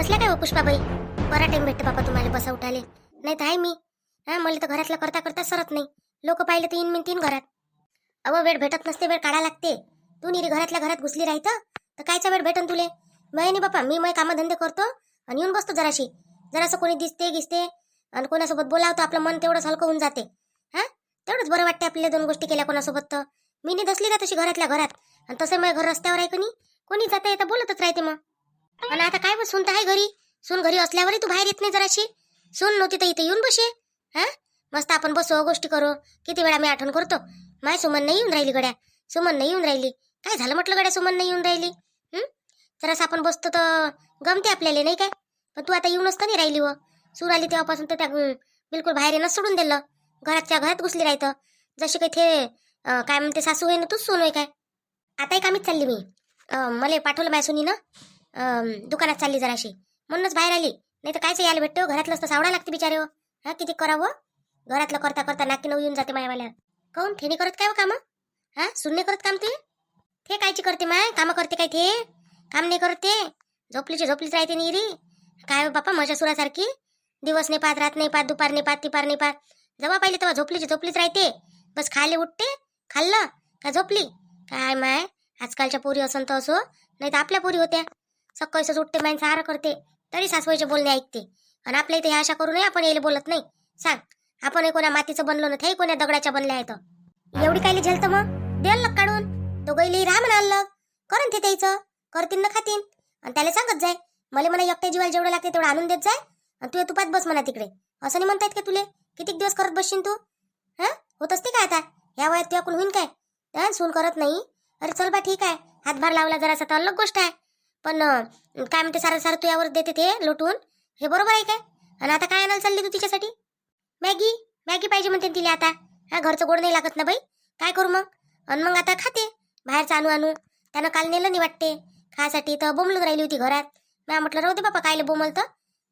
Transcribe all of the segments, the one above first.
बसल्या काय हो पुष्पाबाई? बरा टाइम भेटते बाबा तुम्हाला बसा उठाले नाही तर आहे मी. हा मला तर घरातलं करता करता सरत नाही. लोक पाहिले तर येईन मी तीन घरात. अव वेळ भेटत नसते वेळ काढा लागते. तू निरी घरातल्या घरात घुसली राहतं? तर कायचा वेळ भेटन तुले? मै नाही बापा मी मै कामधंदे करतो आणि येऊन बसतो जराशी. जरासं कोणी दिसते गिसते आणि कोणासोबत बोलावतो आपलं मन तेवढंच हलकं होऊन जाते. हा? तेवढंच बरं वाटते आपल्याला दोन गोष्टी केल्या कोणासोबत तर. मी नाही दसली का तशी घरातल्या घरात. आणि तसं मग घर रस्त्यावर आहे कोणी कोणी जाता येतं बोलतच राहते मग. आणि आता काय बघ तर आहे घरी. सून घरी असल्यावरही तू बाहेर येत नाही जराशी. सून नव्हती तर इथे येऊन बसे. हा? मस्त आपण बसू गोष्टी करू. किती वेळा मी आठवण करतो. माय सुमन नाही येऊन राहिली गड्या. सुमन नाही येऊन राहिली. काय झालं म्हटलं गड्या सुमन नाही येऊन राहिली? हं? जरासं आपण बसतो तर गमते आपल्याला नाही काय? पण तू आता येऊनच तर नाही राहिली व सून आली तेव्हापासून तर त्या बिलकुल बाहेर येणं सोडून दिलं. घरातच्या घरात घुसली राहतं जशी काही ते काय म्हणते सासू आहे ना तूच सून होय काय? आताही कामीच चालली मी. मला पाठवलं माझ्या सुनीनं. ना दुकानात चालली जराशी. म्हणूनच बाहेर आली. नाही तर कायच यायला भेटतो हो. घरातलंच तर सावडा लागते बिचारे हो. हा किती करावं हो? घरातलं करता करता नाकी नऊ येऊन जाते मायावाल्या. काऊन? ठेणी करत काय हो कामं? हा शून्य करत काम ते? ते कायची करते माय? कामं करते काय ते? काम नाही करत ते. झोपलीची झोपलीच राहते निरी. काय हो बापा माझ्या सुरासारखी? दिवस नाही पाहत रात नाही पाहत दुपार नाही पाहत तिपार नाही पाहत. जेव्हा पाहिले तेव्हा झोपलीची झोपलीच राहते. बस खायला उठते खाल्लं का झोपली? काय माय? आजकालच्या पोरी असन तर असो नाही तर आपल्या पोरी होत्या. सकाळीच उठते माईन सारं करते तरी सासवाईचे बोलणे ऐकते. आणि आपल्या इथे ह्या अशा करू नये आपण यायला बोलत नाही. सांग आपण कोणा मातीचं बनलो ना ते कोण्या दगडाच्या बनल्या आहेत? एवढी कायली झेलतं मग? द्याल लग काढून. तो गैली म्हणा म्हणाल करून ते त्याचं करतीन ना खातीन. आणि त्याला सांगत जाय मला म्हणा एकट्या जीवाला जेवढं लागते तेवढं आणून देत जाय. आणि तू तुपात बस म्हणा तिकडे. असं नाही म्हणतायत का तुले? किती दिवस करत बसशील तू? हा? होत असते काय आता? ह्या वयात तुझ्याकडून होईन काय? सून करत नाही. अरे चल बा ठीक आहे. हातभार लावला जरासा तर अलग गोष्ट आहे. पण काय म्हणते सारं सारं तू यावर देते ते लोटून? हे बरोबर आहे काय? आणि आता काय आणायला चालली तू तिच्यासाठी? मॅगी? मॅगी पाहिजे म्हणते ना तिला आता. हा घरचं गोड नाही लागत ना बाई. काय करू मग? आणि मग आता खाते. बाहेरचं आणू आणू. त्यानं काल नेलं नाही वाटते. खायसाठी तर बोमलून राहिली होती घरात. मी म्हटलं राहू दे बापा कायले बोमल तर?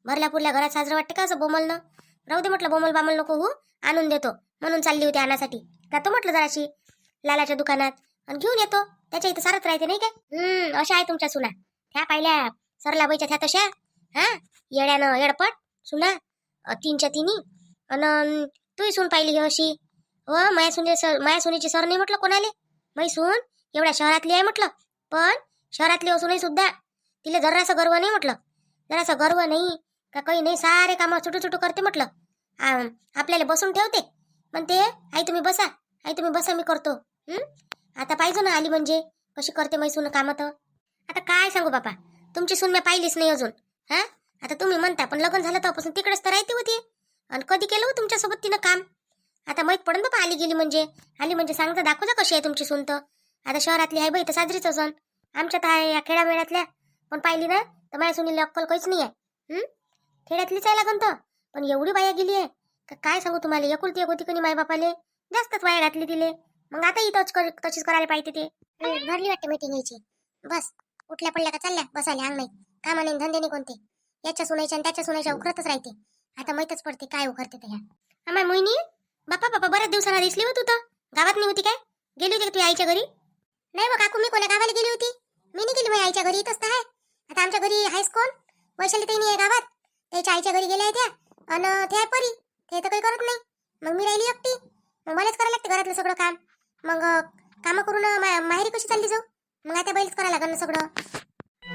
भरल्या पुरल्या घरात साजरं वाटते का असं बोमलनं राहू दे म्हटलं बोमल बामल नको हो आणून देतो. म्हणून चालली होती आणण्यासाठी जातो म्हटलं जराशी. लालाच्या दुकानात. आणि घेऊन येतो. त्याच्या इथं सारत राहते नाही काय हम्म अशा आहे तुमच्या सुना. त्या पाहिल्या. सरलाबाईच्या त्या तशा. हा? येड्यानं येडपट सुना. तीनच्या तिनी. अन तूही सून पाहिली ही अशी. व माया सुने सर माया सुनेची सर नाही म्हटलं कोणाले? मै सून एवढ्या शहरातली आहे म्हटलं. पण शहरातली असूनही सुद्धा तिला जरासा गर्व नाही म्हटलं. जरासा गर्व नाही का काही नाही सारे कामं छुटू छुटू करते म्हटलं. आपल्याला बसून ठेवते. म्हणते आई तुम्ही बसा. आई तुम्ही बसा मी करतो. आता पाहिजे ना आली म्हणजे. कशी करते मैसून काम कामं तर? आता काय सांगू बापा? तुमची सून मी पाहिलीच नाही अजून हा? आता तुम्ही म्हणता पण लग्न झालं तेव्हापासून तिकडेच तर राहते होती. आणि कधी केलं हो तुमच्यासोबत तिनं काम? आता माहीत पडन बापा आली गेली म्हणजे. आली म्हणजे सांगता दाखव जा कशी आहे तुमची सून तर? आता शहरातली आहे बाई तर साजरीच असन. आमच्यात आहे या खेड्यामेळ्यातल्या पण पाहिली ना तर माझ्या सुनीला अक्कल काहीच नाही आहे. खेड्यातलीच आहे लागन तर. पण एवढी बाया गेली आहे. का काय सांगू तुम्हाला एकुलती एक होती कोणी माय बापाले? जास्तच वाया घातली तिले. मग आता तच कर तशीच करायला पाहिजे ते. भरली वाटते मीटिंग यायची. बस. उठल्या पडल्या का चालल्या? बसायला अंग नाही कामा नाही धंदे नाही कोणते? याच्या सुनायच्या आणि त्याच्या सुनायच्या उखरतच राहते. आता माहीतच पडते काय उखरते ते ह्या. मोहिनी बापा बापा बऱ्याच दिवसाला दिसली हो तू तर. गावात नाही होती काय? गेली होती का तू आईच्या घरी? नाही मग काकू मी कोण्या गावाला गेली होती. मी नाही गेली माझ्या आईच्या घरी इथंच तर आहे. आता आमच्या घरी आहेस कोण? वैशाली ताई नाही आहे गावात. त्याच्या आईच्या घरी गेल्या त्या. अन ते आहे परी. ते तर काही करत नाही. मग मी राहिली एकटी. मग मलाच करायला लागते घरातलं सगळं काम. मग कामं करून माहेरी कशी चालली जाऊ? मग आता बैलच करायला लागेल ना सगळं?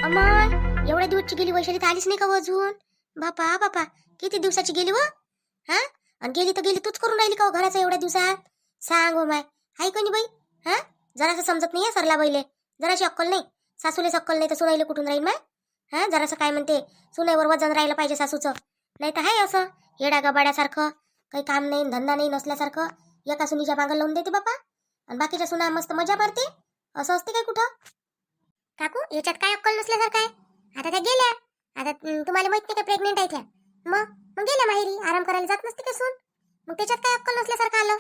अमन एवढ्या दिवसची गेली वैशाली तर आलीच नाही का अजून? बापा बापा किती दिवसाची गेली व? हा? आणि गेली तर गेली तूच करून राहिली का घराचा एवढ्या दिवसात? सांग हो माय. हाय कोणी बाई? हा? जरासं समजत नाही सरला बैले. जराशी अक्कल नाही. सासूलेच अक्कल नाही तर सुनाईले कुठून राहील माय? हा? जरासं काय म्हणते? सुनाईवर वजन राहिलं पाहिजे सासूचं. नाही तर हाय असं. येडा गबाड्यासारखं. काही काम नाही धंदा नाही नसल्यासारखं. एका सुनीच्या मागं लावून देते बापा. आणि बाकीच्या सुना मस्त मजा मारते. असं असते काय कुठं? काकू याच्यात काय अक्कल नसल्यासारखं आहे. आता त्या गेल्या. आता तुम्हाला माहीत नाही का प्रेग्नेंट आहे त्या. मग? मग गेल्या माहेरी आराम करायला जात नसते का सून? मग त्याच्यात काय अक्कल नसल्यासारखं आलं?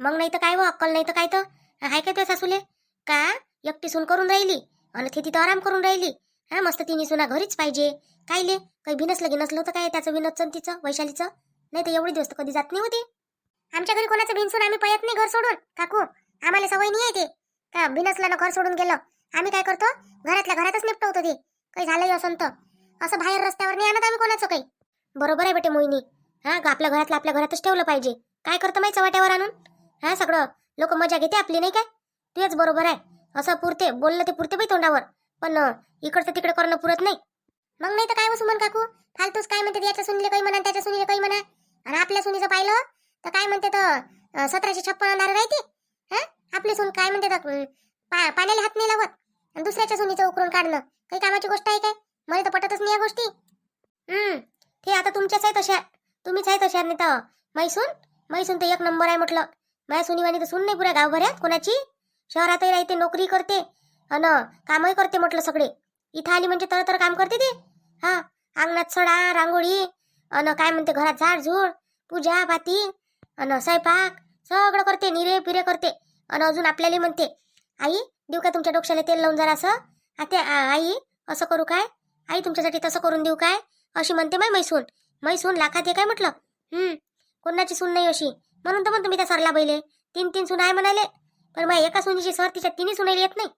मग नाही तर काय व अक्कल नाही तर काय तर? हाय काय ते सासूले? का? एकटी सून करून राहिली आणि ते तिथं आराम करून राहिली. हा मस्त तिने सुना घरीच पाहिजे. कायले? काही भिनसलं गिनसलं होतं काय त्याचं विनोदचं तिचं वैशालीचं? नाही तर एवढी दिवस तर कधी जात नाही होती. आमच्या घरी कोणाचं भिनसून आम्ही पळत नाही घर सोडून. काकू आम्हाला सवय नाही आहे ते. का? भिनसलं ना घर सोडून गेलं. आम्ही काय करतो? घरातल्या घरातच निपटवतो ते. काही झालंही असं तर. असं बाहेर रस्त्यावर नाही आणत आम्ही कोणाचं काही. बरोबर आहे बेटे मोहिनी. हा आपल्या घरातलं आपल्या घरातच ठेवलं पाहिजे. काय करतं माहिती वाट्यावर आणून? हा सगळं. लोक मजा घेते आपली नाही काय? तुझ्याच बरोबर आहे. असं पुरते बोललं ते पुरते बाई तोंडावर. पण इकडचं तिकडे करणं पुरत नाही. मग नाही तर काय हो सुमन काकू? फालतूच काय म्हणते याच्या सुनीले काही म्हणा त्याच्या सुनीले काही म्हणा आणि आपल्या सुनीचं पाहिलं? तर काय म्हणते तर सतराशे छप्पन अंधारे राहते हा? आपले सून काय म्हणते पा- पाण्याला हात नाही लावत. आणि दुसऱ्याच्या सुनीचं उकरून काढणं. काही कामाची गोष्ट आहे काय? मला तर पटतच नाही या गोष्टी. हम्म. ते आता तुमच्याच आहे तशा तुम्हीच आहे तशा नाही तर. मैसून मैसून तर एक नंबर आहे म्हटलं. माझ्या सुनीवानी तर सून नाही पुऱ्या गावभऱ्यात कोणाची? शहरातही राहते नोकरी करते अन कामही करते म्हटलं सगळे. इथं आली म्हणजे तर तर काम करते ते. हा अंगणात सडा रांगोळी अन काय म्हणते घरात झाड झूड पूजा पाती अन स्वयंपाक सगळं करते निरे पिरे करते. अन अजून आपल्याला म्हणते आई देऊ का तुमच्या डोक्याला तेल लावून जरा असं आते आई असं करू काय? आई तुमच्यासाठी तसं करून देऊ काय? अशी म्हणते माय मैसून मैसून लाखात आहे काय म्हटलं? हम्म कोणाची सून नाही अशी. म्हणून तर म्हणतो मी त्या सरला बैले. तीन तीन सून आहे म्हणाले. पण माय एका सुनीची सर तिच्या तिन्ही सुनायला येत नाही.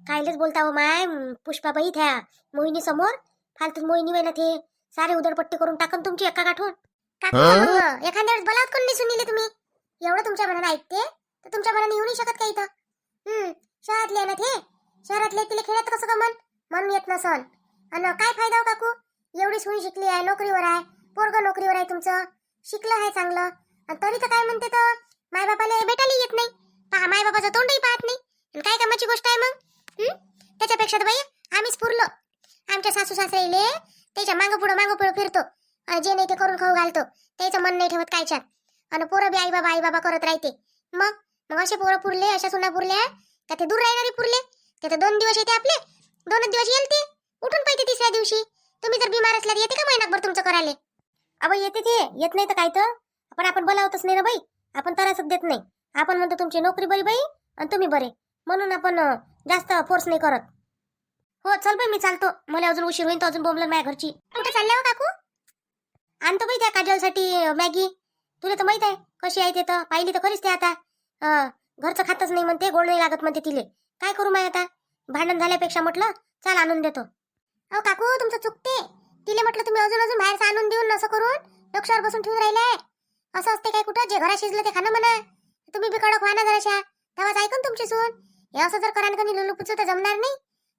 कायलेच बोलता हो माय पुष्पाबाई त्या मोहिनी समोर फालतू मोहिनी ना ते सारे उदरपट्टी करून टाकन तुमची एका गाठून. मग एखाद्या वेळेस बोलावत कोण नाही सुनीले तुम्ही? एवढं तुमच्या मनात ऐकते? तर तुमच्या मनाने येऊ नाही शकत का इथं? हम्म शहरातले आहे ना ते. शहरातले तिला खेळत कसं गमन म्हणून येत नसन. आणि काय फायदा हो काकू? एवढी सुनी शिकली आहे नोकरीवर आहे. पोरग नोकरीवर आहे तुमचं. शिकलं आहे चांगलं. आणि तरी तर काय म्हणते तर मायबापाला भेटायला येत नाही. पहा मायबापाचं तोंडही पाहत नाही. आणि काय कामाची गोष्ट आहे मग? त्याच्यापेक्षा तर बाई आम्हीच पुरलो. आमच्या सासू सासरेले त्याच्या मागं पुढं मागं पुढं फिरतो. आणि जे नाही ते करून खाऊ घालतो. त्याचं मन नाही ठेवत कायच्यात. आणि पोरं बी आई बाबा आई बाबा करत राहते. मग? मग असे पोरं पुरले अशा सुना पुरल्या का ते दूर राहणारे पुरले? ते तर दोन दिवस येते आपले दोनच दिवस येईल ते. उठून पाहिजे तिसऱ्या दिवशी. तुम्ही जर बिमार असल्यावर येते का महिनाभर तुमचं करायला? अबो येते ते. येत नाही तर काय तर? पण आपण बोलावतच नाही ना बाई. आपण तरासच देत नाही. आपण म्हणतो तुमची नोकरी बरी बाई आणि तुम्ही बरे. म्हणून आपण जास्त फोर्स नाही करत. हो चल बाई मी चालतो. मला अजून उशीर होईल तर अजून बोंबलं माझ्या घरची. कुठे चालल्या हो काकू? आणतो बाई त्या काजलसाठी मॅगी. तुला तर माहीत आहे कशी आहे ते तर. पाहिली तर खरीच ते आता. हा घरचं खातच नाही म्हणते गोड नाही लागत म्हणते तिले. काय करू माय आता? भांडण झाल्यापेक्षा म्हटलं चाल आणून देतो. अहो काकू तुमचं चुकते. तिले म्हटलं तुम्ही अजून अजून बाहेरचं आणून देऊन असं करून डोक्यावर बसून ठेवून राहिले असं असते काय कुठं? जे घरा शिजलं ते खाणं म्हणा. तुम्ही बी कडक व्हा ना जराशा. तेव्हाच ऐकून तुमची सून. हे असं जर करा कधी लुलुपुचं तर जमणार नाही.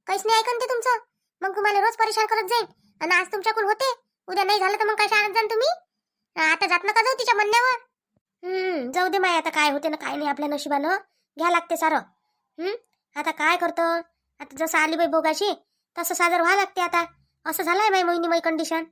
काहीच नाही ऐकून ते तुमचं. मग तुम्हाला रोज परेशान करत जाईल आणि आज तुमच्याकडून होते. उद्या नाही झालं तर मग काय शाळेत जाण तुम्ही? आता जात नका जाऊ तिच्या म्हणण्यावर. हम्म जाऊ दे माय आता काय होते ना काय नाही आपल्या नशिबानं. घ्या लागते सारं. हम्म आता काय करतो? आता जसं आली बाई भोगाशी तसं सादर व्हा लागते आता. असं झालंय बाई मोहिनी माई कंडिशन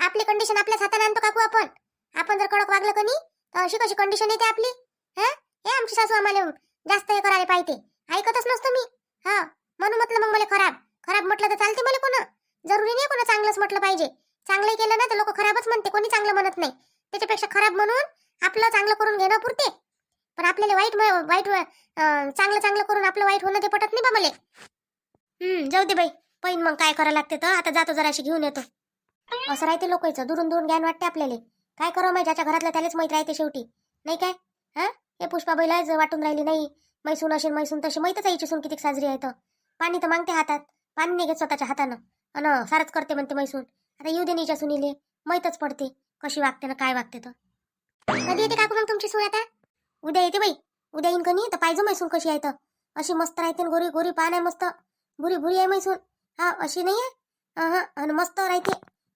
आपली कंडिशन आपल्याच हाताने आणतो काकू आपण. आपण जर कडक वागलं कनी तर अशी कशी कंडिशन येते आपली? हा? हे आमची सासू आम्हाला जास्त हे करायला पाहिजे. ऐकतच नसतो मी. हा म्हणून म्हटलं मग मला खराब. खराब म्हटलं तर चालते मला कोण? जरुरी नाही कोणा चांगलंच म्हटलं पाहिजे. चांगलं केलं ना तर लोक खराबच म्हणते. कोणी चांगलं म्हणत नाही. त्याच्यापेक्षा खराब म्हणून आपलं चांगलं करून घेणं पुरते. पण आपल्याला वाईट वाईट चांगलं चांगलं करून आपलं वाईट होणं ते पटत नाही बा मला. हम्म जाऊ दे बाई. पहिन मग काय करायला लागते तर? आता जातो जराशी घेऊन येतो. असं राहते लोकांचं. दुरून दुरून ज्ञान वाटते आपल्याला. काय करावं माहिती ज्याच्या घरातलं त्यालाच माहीत राहते शेवटी. नाही काय? हा? हे पुष्पाबाईला ज वाटून राहिली नाही. मैसून असेल मैसून तशी. माहीतच आहे सून किती साजरी आहे तर. पाणी तर मागते हातात. पाणी नाही घेत स्वतःच्या हातानं. अन सारच करते म्हणते मैसून आता येऊ दे नीच्या सुनीले. माहीतच पडते. कशी वागते ना काय वागते तर. कधी येते काकू मग तुमची सून आता? उद्या येते बाई. उद्या येईन कनी तर पाहिजे मैसून कशी आहे तर. अशी मस्त राहते न गोरी गोरी पान आहे मस्त. भुरी भुरी आहे मैसून हा अशी नाही आहे? हा आणि मस्त राहते.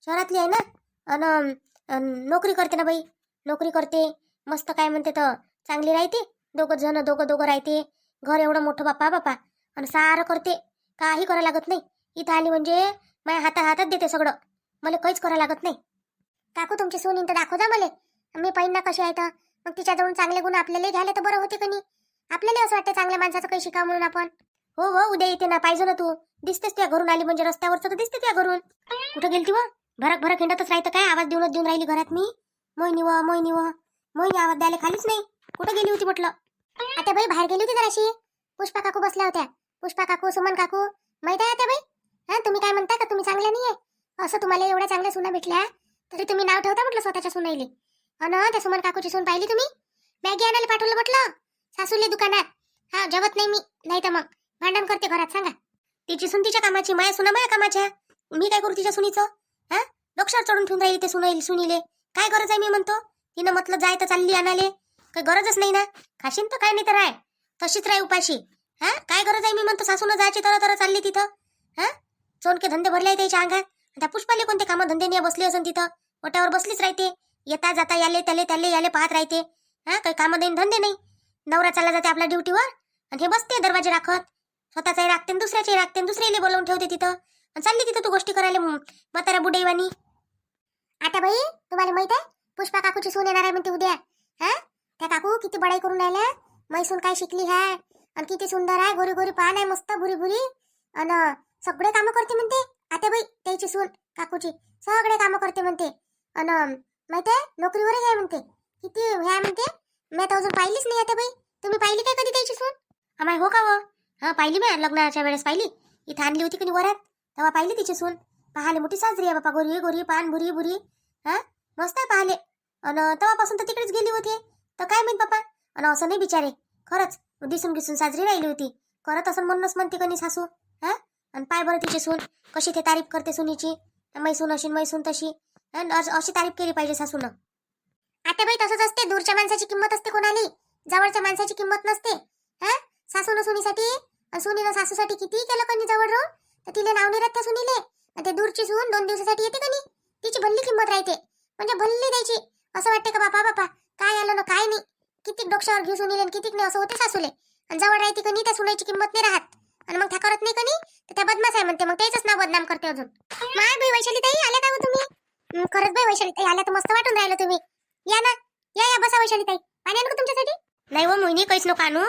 शहरातली आहे ना? आणि नोकरी करते ना बाई. नोकरी करते. मस्त काय म्हणते तर चांगली राहते. दोघं जण दोघं दोघं राहते. घर एवढं मोठं बापा बापा आणि सारं करते. काही करायला लागत नाही. इथं आली म्हणजे माझ्या हातात हातात देते सगळं. मला काहीच करायला लागत नाही. काकू तुमची सून तर दाखव मला. मी पाहिन ना कशी आहे तर. मग तिच्याजवळून चांगले गुण आपल्याला घ्यायला तर बरं होते का नाही. आपल्याला असं वाटतं चांगल्या माणसाचं काही शिकावं म्हणून आपण. हो हो उद्या येते ना पाहिजे ना तू. दिसतेस त्या घरून आली म्हणजे रस्त्यावरच तर दिसते त्या घरून. कुठं गेलती व? भरक भरक हिंडतच राहतं काय? आवाज देऊनच देऊन राहिली घरात मी. मोहिनी व मोहिनी व. मोहिनी आवाज द्यायला खालीच नाही. कुठं गेली होती म्हटलं? आता बाई बाहेर गेली होती जराशी. पुष्पा काकू बसल्या होत्या. पुष्पा काकू सुमन काकू. माहीत आहे आता बाई? हा तुम्ही काय म्हणता का? तुम्ही चांगल्या नाहीये. असं तुम्हाला एवढ्या चांगल्या सुना भेटल्या. तरी तुम्ही नाव ठेवता म्हटलं स्वतःच्या सुनाईले? अन त्या सुमन काकूची सून पाहिली तुम्ही? मॅगी आणायला पाठवलं म्हटलं सासूले दुकानात. हा जेवत नाही मी नाही तर मग. भांडण करते घरात सांगा. तिची सून तिच्या कामाची माया सुना माया कामाच्या. मी काय करू तिच्या सुनीचं? हा? डोक्षावर चढून ठेवून राहिली ते सुनाईल सुनीले. काय गरज आहे मी म्हणतो? तिनं म्हटलं जाय तर चालली आणाले. काही गरजच नाही ना? खाशीन तर काय नाही तर राय. तशीच राय उपाशी. हा? काय गरज आहे मी म्हणतो? सासून जायची तर तर चालली तिथं. हा? चोनके धंदे भरले त्याच्या अंगात. त्या पुष्पाले कोणते कामं धंदे नाही बसली असं तिथं? ओट्यावर बसलीच राहते. येता जाता याले त्याले त्याले याले पाहत राहते. हा काही कामं देईन धंदे नाही. नवरा चालला जाते आपल्या ड्युटीवर आणि हे बसते दरवाजे राखत. स्वतःचाही राखते दुसऱ्याचे राखते दुसऱ्याला बोलवून ठेवते तिथं. आणि चालली तिथं तू गोष्टी करायला म्हातारा बुडेवानी. आता बाई तुम्हाला माहीत आहे? पुष्पा काकूची सून येणार आहे म्हणते उद्या. हा? त्या काकू किती बडाई करून राहिल्या? मैसून काय शिकली हाय? आणि किती सुंदर आहे गोरी गोरी पान आहे मस्त भुरी भुरी. आणि सगळे कामं करते म्हणते. आता बाई त्याची सून काकूची. सगळे कामं करते म्हणते. आणि माहिती आहे नोकरीवरच आहे म्हणते. किती हे आहे म्हणते मी आता अजून पाहिलीच नाही आता बाई. तुम्ही पाहिली काय कधी त्याची सून अमाय हो का व हा पाहिली मी लग्नाच्या वेळेस पाहिली. इथं आणली होती की नाही वरात? तेव्हा पाहिली तिची सून पाहाले मोठी साजरी आहे बापा गोरी गोरी पान भुरी भुरी हा मस्त आहे पाहाले आणि तेव्हापासून तर तिकडेच गेली होती. तर काय माहीत बापा? आणि असं नाही बिचारे. खरंच दिसून गिसून साजरी राहिली होती. करत असं म्हणूनच म्हणते कणी सासू. हा? आणि पाय बरं तिची सून. कशी ते तारीफ करते सुनीची. मैसून अशी मैसून तशी. अशी तारीफ केली पाहिजे सासूनं. आता बाई तसंच असते दूरच्या माणसाची किंमत असते कोणाली. जवळच्या माणसाची किंमत नसते. हा? सासून सुनीसाठी? सुनीनं सासूसाठी किती केलं कणी जवळ राहून? तर तिला नाव नाही त्या सुनीले. आणि ते दूरची सून दोन दिवसासाठी येते कणी तिची भल्ली किंमत राहते. म्हणजे भल्ली द्यायची. असं वाटते का बापा बापा? काय आलं ना काय नाही? किती डोक्षावर घेऊ सुनीले आणि कितीक नाही? असं होते सासूले. आणि जवळ राहते कणी त्या सुनायची किंमत नाही राहत. आणि मग त्या करत नाही कणी त्या बदमाश आहे म्हणते. मग त्याच नाव बदनाम करते अजून. माय भाई वैशाली ताई आल्या का तुम्ही? खरंच बाई वैशाली ताई आल्या तर मस्त वाटून राहिलं तुम्ही. या ना या या बसा वैशाली ताई. पाणी आणू का तुमच्यासाठी? नाही हो मोहिनी काहीच नको आणू.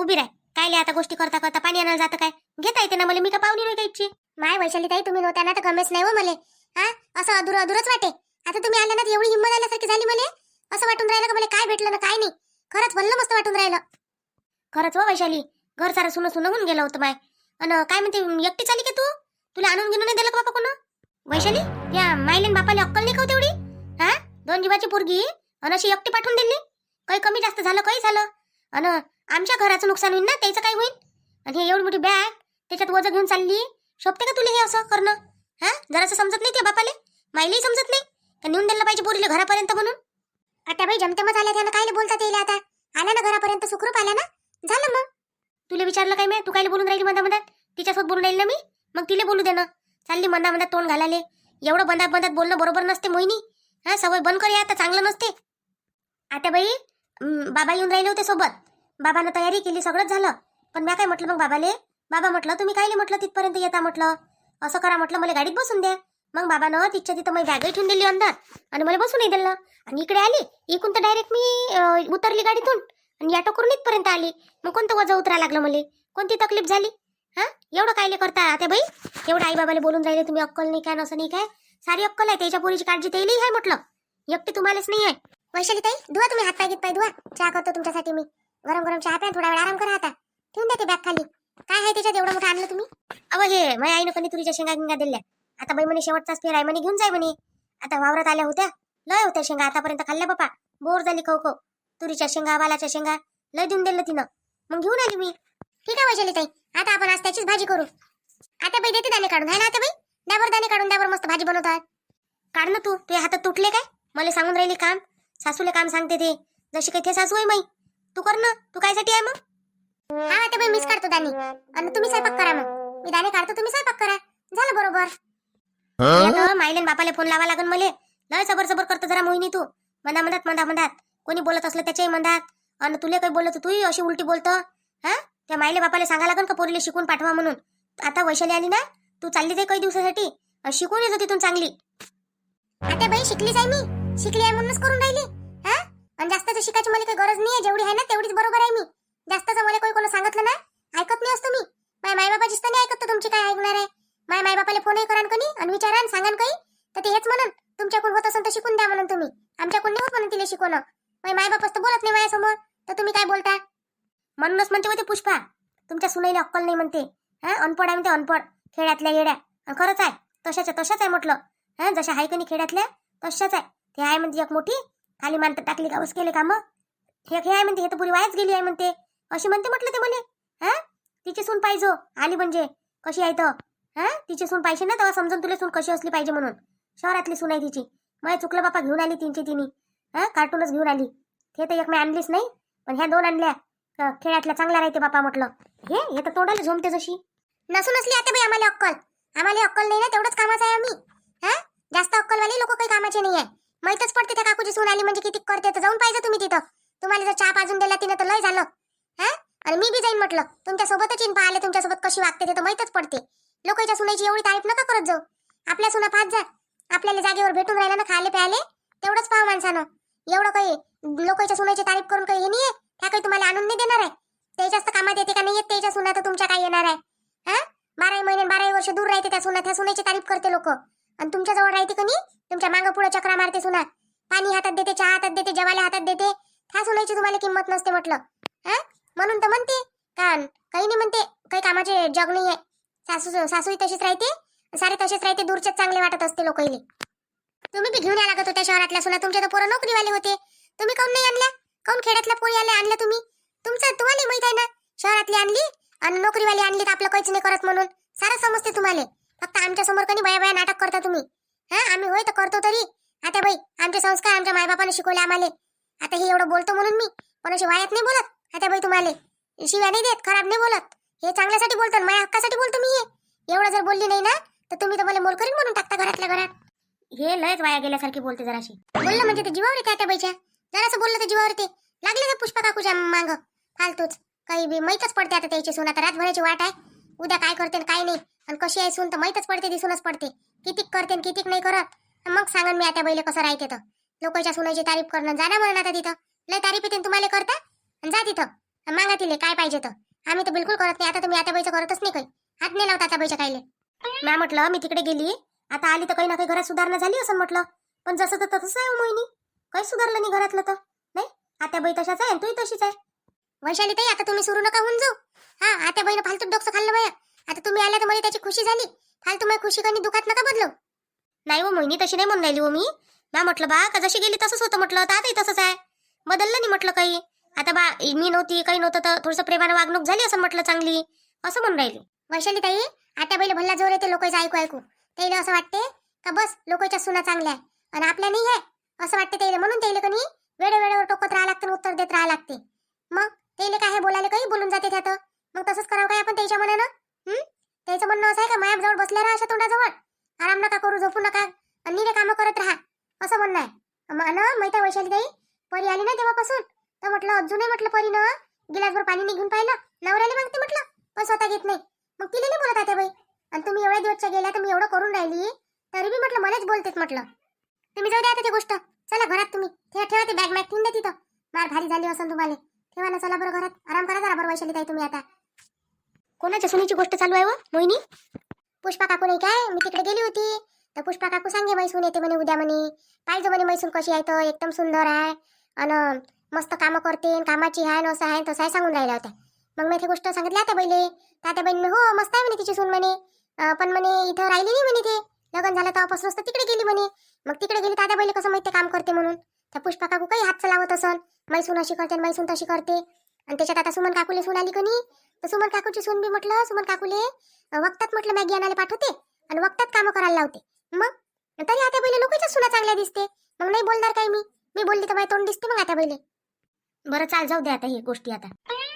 उभी राह. काय लिहा आता गोष्टी करता करता पाणी आणायला जातं काय? घेता येते ना मला मी का पाहुणी नाही कायची माय वैशाली ताई तुम्ही नव्हत्या ना तर गमेच नाही हो मले. हा? असं अधुर अधुरच वाटे. आता तुम्ही आल्या ना एवढी हिंमत आल्यासारखी झाली मला. असं वाटून राहिलं का मला? काय भेटलं ना काय नाही. खरंच भल्लं मस्त वाटून राहिलं. खरंच हो वैशाली घर सारं सुनं सुनं होऊन गेलं होतं माय. अन काय म्हणते एकटी चाली का तू? तुला आणून घेऊन नाही दिलं का बापा कोण? वैशाली या मायलेन बापाले अक्कल नाही का हो तेवढी? हा? दोन जीवाची पोरगी अन अशी एकटी पाठवून दिली? काही कमी जास्त झालं काही झालं. अन आमच्या घराचं नुकसान होईल ना त्याचं काय होईल आणि हे एवढी मोठी बॅग त्याच्यात वजन घेऊन चालली. शोभते का तुला हे असं करणं? हा? जरासं समजत नाही ते बापाले? मायलाही समजत नाही? का नेऊन दिलं पाहिजे पोरीला घरापर्यंत म्हणून. आता बाई जमतेमच आल्या त्यानं काय बोलतात येईल आता? आल्या ना घरापर्यंत? सुखरूप आल्या ना? झालं मग. तुला विचारलं काय मी तू काय बोलून राहिली मधा मधात तिच्यासोबत बोलून राहील ना मी? मग तिला बोलू दे ना चालली मंदा मंदा तोंड घालाले एवढं बंदात बंदात बोलणं बरोबर नसते मोहिनी. हा सवय बंद कर आता चांगलं नसते. आता बाई बाबा येऊन राहिले होते सोबत. बाबानं तयारी केली सगळंच झालं. पण मी काय म्हटलं मग बाबाले? बाबा म्हटलं तुम्ही कायले म्हटलं तिथपर्यंत येता म्हटलं? असं करा म्हटलं मला गाडीत बसून द्या. मग बाबानं तिच्या तिथं मी बॅगही ठेवून दिली अंदर. आणि मला बसून दिलं. आणि इकडे आली. इकून तर डायरेक्ट मी उतरली गाडीतून. आणि ऑटो करून इथपर्यंत आली. मग कोणतं वजन उतरा लागलं मला? कोणती तकलीफ झाली? हा? एवढं कायले करता आता बाई? एवढं आई बाबाला बोलून राहिले तुम्ही अक्कल नाही काय नसं नाही काय? सारी अक्कल आहे त्याच्या पोरीची काळजी तेली आहे म्हटलं. एकटी तुम्हालाच नाही आहे. वैशाली ताई धुवा तुम्ही हात पाय घेत पाय धुवा. चहा करतो तुमच्यासाठी मी. गरम गरम चहा प्या थोडा वेळ आराम करा आता. ठेवून द्या ते बॅग खाली. काय आहे त्याच्यात एवढं मोठं आणलं तुम्ही? अव हे माझ्या आईनं कधी तुरीच्या शेंगा गिंगा दिल्या. आता बाई म्हणे शेवटचाच फेर आहे म्हणे घेऊन जाय म्हणे. आता वावरात आल्या होत्या. लय होत्या शेंगा आतापर्यंत खाल्ल्या बापा. बोर झाली खाऊ खाऊ तुरीच्या शेंगा बालाच्या शेंगा. लय देऊन दिलं तिनं. मग घेऊन आली मी. ठीक आहे वैशाली ताई आता आपण आज त्याचीच भाजी करू. आता बाई देते दाणे काढून. आहे ना आता बाई? द्यावर दाणे काढून द्यावर मस्त भाजी बनवतात. काढ ना तू. तुझ्या हातात तुटले काय? मला सांगून राहिली काम. सासूले काम सांगते ते. जशी काही ते सासू आहे माई. तू कर ना. तू कायसाठी आहे मग? हा आता बाई मीच काढतो दाणे. आणि तुम्ही स्वयंपाक करा मग. मी दाणे काढतो तुम्ही स्वयंपाक करा. झालं बरोबर. आता माईलेन बापाला फोन लावा लागन मले. लय सबर सबर करतो जरा मोहिनी तू. मंदा मंदात मंदा मंदात कोणी बोलत असलं त्याच्याही मंदात. आणि तुला काही बोलत तूही अशी उलटी बोलतो. हा? त्या माईले बापाला सांगा लागन का पोरीला शिकून पाठवा म्हणून? आता वैशाली आली ना तू चालली जाई काही दिवसासाठी. अन शिकून येतो तिथून चांगली. आता बाई शिकलीच आहे मी. शिकली आहे म्हणूनच करून राहिली. हा? आणि जास्त शिकायची मला काही गरज नाही आहे जेवढी आहे ना तेवढीच बरोबर आहे मी. जास्तच मला काही कोणी सांगितलं ना ऐकत नाही असतो मी. माझ्या मायबापाचीच तर नाही ऐकत तर तुमची काय ऐकणार आहे? माझ्या मायबापाला फोनही करान कनी आणि विचारान आणि काही. तर ते हेच म्हणून तुमच्याकडून होत असेल तर शिकून द्या म्हणून तुम्ही. आमच्याकडून नाही होत म्हणून तिला शिकवणं. माझ्या मायबापच तर बोलत नाही माझ्यासमोर. तर तुम्ही काय बोलता? म्हणूनच म्हणते होते पुष्पा तुमच्या सुनाईला अक्कल नाही म्हणते. हा? अनपड आहे म्हणते अनपड खेड्यातल्या येड्या. आणि खरंच आहे. तशाच्या तशाच आहे म्हटलं. हा? जशा आहे कनी खेड्यातल्या तशाच आहे. ते आहे म्हणते एक मोठी. खाली मानत टाकली गावस केले काम. हे हे आहे म्हणते हे तर पुरी वायच गेली आहे म्हणते. अशी म्हणते म्हटलं ते मले. हा? तिची सून पाहिजे हो. आली म्हणजे. कशी आहे तर? हा? तिची सून पाहिजे ना तेव्हा समजून तुला सून कशी असली पाहिजे म्हणून. शहरातली सून आहे तिची. मग चुकलं बापा घेऊन आली तिची तिने. हा? कार्टूनच घेऊन आली. ते तर एक मी आणलीच नाही. पण ह्या दोन आणल्या. खेळातला चांगला राहते बापा म्हटलं. हे हे तर तोडल झोमते जशी. नसून असली आता बाई आम्हाला अक्कल. आम्हाला अक्कल नाही ना तेवढंच कामाचं आहे आम्ही. हा? जास्त अक्कलवाले लोक काही कामाचे नाही आहे. माहीतच पडते त्या काकूची सून आली म्हणजे किती करते तर जाऊन पाहिजे तुम्ही तिथं. तुम्हाला जर चहा पाजून दिला तिने तर लय झालं. हा? आणि मी बी जाईन म्हटलं. तुमच्या सोबतच येईन पाहिले तुमच्यासोबत कशी वागते ते तर माहीतच पडते. लोकांच्या सुनाची एवढी तारीफ नका करत जाऊ. आपल्या सुना पाच जा. आपल्याला जागेवर भेटून राहिला ना खाले प्यायले. तेवढंच पाहा माणसानं. एवढं काही लोकांच्या सुनाची तारीफ करून काही हे नाही ह्या काही तुम्हाला आणून नाही देणार आहे. ते जास्त कामात येते का नाही येत त्याच्या सुना तर तुमच्या काय येणार आहे. हा? बाराही महिने बाराही वर्ष दूर राहते त्या सुना. त्या सुनेची तारीफ करते लोक. आणि तुमच्या जवळ राहते का नाही? तुमच्या मागं पुढे चक्रा मारते सुना. पाणी हातात देते चहा हातात देते जेवायला हातात देते. त्या सुनाची तुम्हाला किंमत नसते म्हटलं. हा? म्हणून तर म्हणते का काही नाही म्हणते. काही कामाचे जग नाही आहे. सासू सासूही तशीच राहते. सारे तसेच राहते. दूरचेच चांगले वाटत असते लोक तुम्ही बी घेऊन या लागत होत्या शहरातल्या सुना. तुमच्या तर पोरं नोकरीवाले होते. तुम्ही काऊन नाही आणल्या? काऊन खेड्यातल्या पोरी आल्या आणल्या तुम्ही? तुमचं तुम्हाला माहीत आहे ना शहरातली आणली आणि नोकरीवाली आणली तर आपलं काहीच नाही करत म्हणून. सारं समजते तुम्हाला. फक्त आमच्यासमोर कधी बया बया नाटक करता तुम्ही. हा आम्ही होय तर करतो तरी. आता बाई आमचे संस्कार आमच्या मायबापाने शिकवले आम्हाला. आता हे एवढं बोलतो म्हणून मी. पण अशी वायात नाही बोलत. आता बाई तुम्हाला. शिव्या नाही देत खराब नाही बोलत. हे चांगल्यासाठी बोलतो आणि माझ्या हक्कासाठी बोलतो मी हे. एवढं जर बोलली नाही ना तर तुम्ही तर मला मोलकरीन म्हणून टाकता घरातल्या घरात. हे लयच वाया गेल्यासारखी बोलते जराशी. बोललं म्हणजे ते जीवावर येते त्या बाईच्या. जरासं बोललं तर जीवावरती लागले तर पुष्पा काकूच्या मांग. फालतूच. काही बी माहीतच पडते आता त्याची सून. आता रातभराची वाट आहे. उद्या काय करते आणि काय नाही. आणि कशी आहे सून तर माहीतच पडते दिसूनच पडते. कितीक करते आणि कितीक नाही करत. मग सांगन मी आता बैल कसं राहते तर. लोकांच्या सुनाची तारीफ करणं जाणं म्हणून आता तिथं. लय तारीफ येते तुम्हाला करता? आणि जा तिथं. आणि मागा तिले काय पाहिजे तर. आम्ही तर बिलकुल करत नाही. आता तुम्ही आता बाईचं करतच नाही काही. हात नाही लावता आता बाईच्या कायले. मॅ म्हटलं मी तिकडे गेली. आता आली तर काही ना काही घरात सुधारणा झाली असं म्हटलं. पण जसं तर तसंच आहे हो मोहिनी. काही सुधारलं नाही घरातलं तर? नाही? आता बाई तशाच आहे तूही तशीच आहे. वैशाली ताई आता तुम्ही सुरू नका होऊन जाऊ. हा आता बाईनं फालतू डोकं खाल्लं बाया. आता तुम्ही आल्या तर मला त्याची खुशी झाली. फालतू माझी खुशी कधी दुखात नका बदलू. नाही हो मोहिनी तशी नाही म्हणून राहिली हो मी. ना म्हटलं बा का जशी गेली तसंच होतं म्हटलं. तर आताही तसंच आहे. बदललं नाही म्हटलं काही. आता बा मी नव्हती काही नव्हतं तर थोडंसं प्रेमानं वागणूक झाली असं म्हटलं चांगली. असं म्हणून राहिली. वैशाली ताई आता बैल भल्ला जोर येते लोकांचं ऐकू ऐकू. त्याला असं वाटते का बस लोकांच्या सुना चांगल्या आहे. आणि आपल्या नाही आहे. असं वाटते त्याला म्हणून त्याला कनी वेळे वेळेवर टोकत राहा लागते उत्तर देत राहा लागते मग त्याला काय हे बोलायला काही बोलून जाते त्यात. मग तसंच करावं काय आपण त्याच्या मनानं? त्याचं म्हणणं असं आहे का? मायाजवळ बसल्या राहा अशा तोंडाजवळ. आराम नका करू झोपू नका. आणि नीरे कामं करत राहा. असं म्हणणं आहे. मान माहिती आहे वैशाली ताई परी आली ना तेव्हापासून? तर म्हटलं अजूनही म्हटलं परीनं गिलासभर पाणी निघून पाहिलं. नवऱ्याला मागते म्हटलं पण स्वतः घेत नाही. मग तिला नाही बोलत आता बाई आणि तुम्ही एवढ्या दिवसच्या गेल्या तर मी एवढं करून राहिली. तरी बी म्हटलं मलाच बोलतेत म्हटलं. तुम्ही जाऊ द्या आता ती गोष्ट. चला घरात तुम्ही. ठेवा ठेवा ते बॅग मॅग ठेवून द्या तिथं. मार भारी झाली असं तुम्हाला. ठेवा ना चला बरं घरात. आराम करा जरा बरं वैशाली ताई तुम्ही आता. कोणाच्या सुनीची गोष्ट चालू आहे व मोहिनी? पुष्पा काकू नाही काय? मी तिकडे गेली होती. तर पुष्पा काकू सांगे मैसून येते म्हणे उद्या म्हणे. पाहिजे म्हणे मैसून कशी आहे तर. एकदम सुंदर आहे. अन मस्त कामं करते कामाची आहे न असं आहे तसं आहे सांगून राहिल्या होत्या. मग मी ती गोष्ट सांगितली आता पहिले. तर आता बहिणी हो मस्त आहे म्हणे तिची सून म्हणे. पण म्हणे इथं राहिली नाही म्हणे ते. लग्न झालं तेव्हापासूनच तर तिकडे गेली म्हणे. मग तिकडे गेली दादा आता पहिले कसं माहिती काम करते म्हणून? त्या पुष्पा काकू काही हात चलावत असन. मैसून अशी करते आणि मैसून तशी करते. आणि त्याच्यात आता सुमन काकूले सून आली कनी. तर सुमन काकूची सून बी म्हटलं सुमन काकूले वक्तात म्हटलं मॅगी आणायला पाठवते आणि वक्तात कामं करायला लावते. मग? तरी आता पहिले लोकांच्या सुना चांगल्या दिसते. मग नाही बोलणार काय मी? मी बोलली तर माझी तोंड दिसते मग आता पहिले बरं चाल जाऊ दे आता ही गोष्टी आता.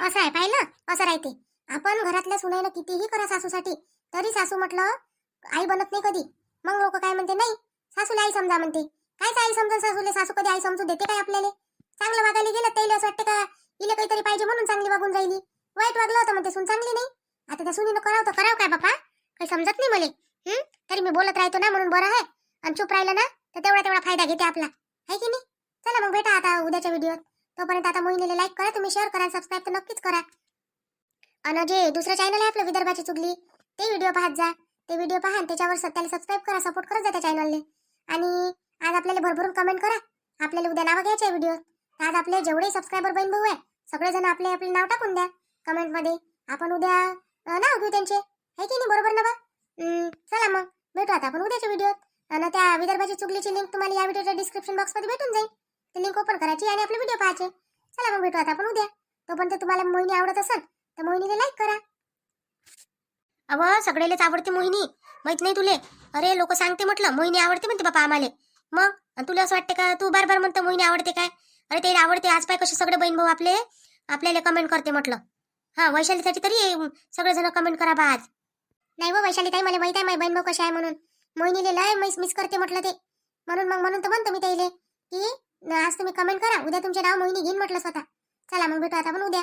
असं आहे पाहिलं? असं राहते. आपण घरातल्या सुनायला कितीही करा सासूसाठी. तरी सासू म्हटलं आई बनत नाही कधी. मग लोक काय म्हणते नाही सासूला आई समजा म्हणते. काय आई समजा सासूले सासू कधी आई समजू देते काय आपल्याला? चांगलं वागायला गेलं त्याला असं वाटतं का हिला काहीतरी पाहिजे म्हणून चांगली वागून राहिली. वाईट वागलं होतं म्हणते सून चांगली नाही. आता त्या सुनीनं करावं तर करावं काय बापा? काही समजत नाही मला. हम्म तरी मी बोलत राहतो ना म्हणून बरं आहे. आणि चूप राहिलं ना तर तेवढा तेवढा फायदा घेते आपला. आहे की नाही? चला मग भेटा आता उद्याच्या व्हिडिओत. तोपर्यंत आता मोहिनीला लाईक करा तुम्ही शेअर करा सबस्क्राईब तर नक्कीच करा. आणि जे दुसरं चॅनल आहे आपलं विदर्भाची चुगली ते व्हिडिओ पाहत जा. ते व्हिडिओ पहा आणि त्याच्यावर सत्याला सबस्क्राईब करा सपोर्ट करत जा त्या चॅनलने आणि आज आपल्याला भरभरून कमेंट करा. आपल्याला उद्या नावं घ्यायचे व्हिडिओ आज आपले जेवढे सबस्क्रायबर बहीण भाऊ आहे सगळेजण आपले आपले नाव टाकून द्या. कमेंटमध्ये आपण उद्या नाव घेऊ त्यांचे. आहे की नाही? बरोबर ना बा? चला मग. भेटू आता आपण उद्याच्या व्हिडिओत आणि त्या विदर्भाची चुकलीची लिंक तुम्हाला या व्हिडिओच्या डिस्क्रिप्शन बॉक्समध्ये भेटून जाईल. ती लिंक ओपन करायची आणि आपले व्हिडिओ पाहायचे. चला मग भेटू आता आपण उद्या. तोपर्यंत तुम्हाला मोहिनी आवडत असेल तर मोहिनीला लाईक करा. अव सगळेलेच आवडते मोहिनी. माहीत नाही तुले? अरे लोक सांगते म्हटलं मोहिनी आवडते म्हणते बापा आम्हाला. मग? तुला असं वाटते का तू बार बार म्हणतं मोहिनी आवडते काय? अरे ते आवडते आज पाय कसे सगळे बहीण भाऊ आपले आपल्याला कमेंट करते म्हटलं. हा वैशालीसाठी तरी सगळेजण कमेंट करा बा आज. नाही हो, व वैशाली ताई मला माहीत आहे माझी बहीण भाऊ कशा आहे म्हणून. मोहिनीले लय मिस मिस करते म्हटलं ते. म्हणून मग म्हणून तर म्हणतो मी त्याईले की आज तुम्ही कमेंट करा उद्या तुमचे नाव मोहिनी घेईन म्हटलं स्वतः. चला मग भेटू आता पण उद्या.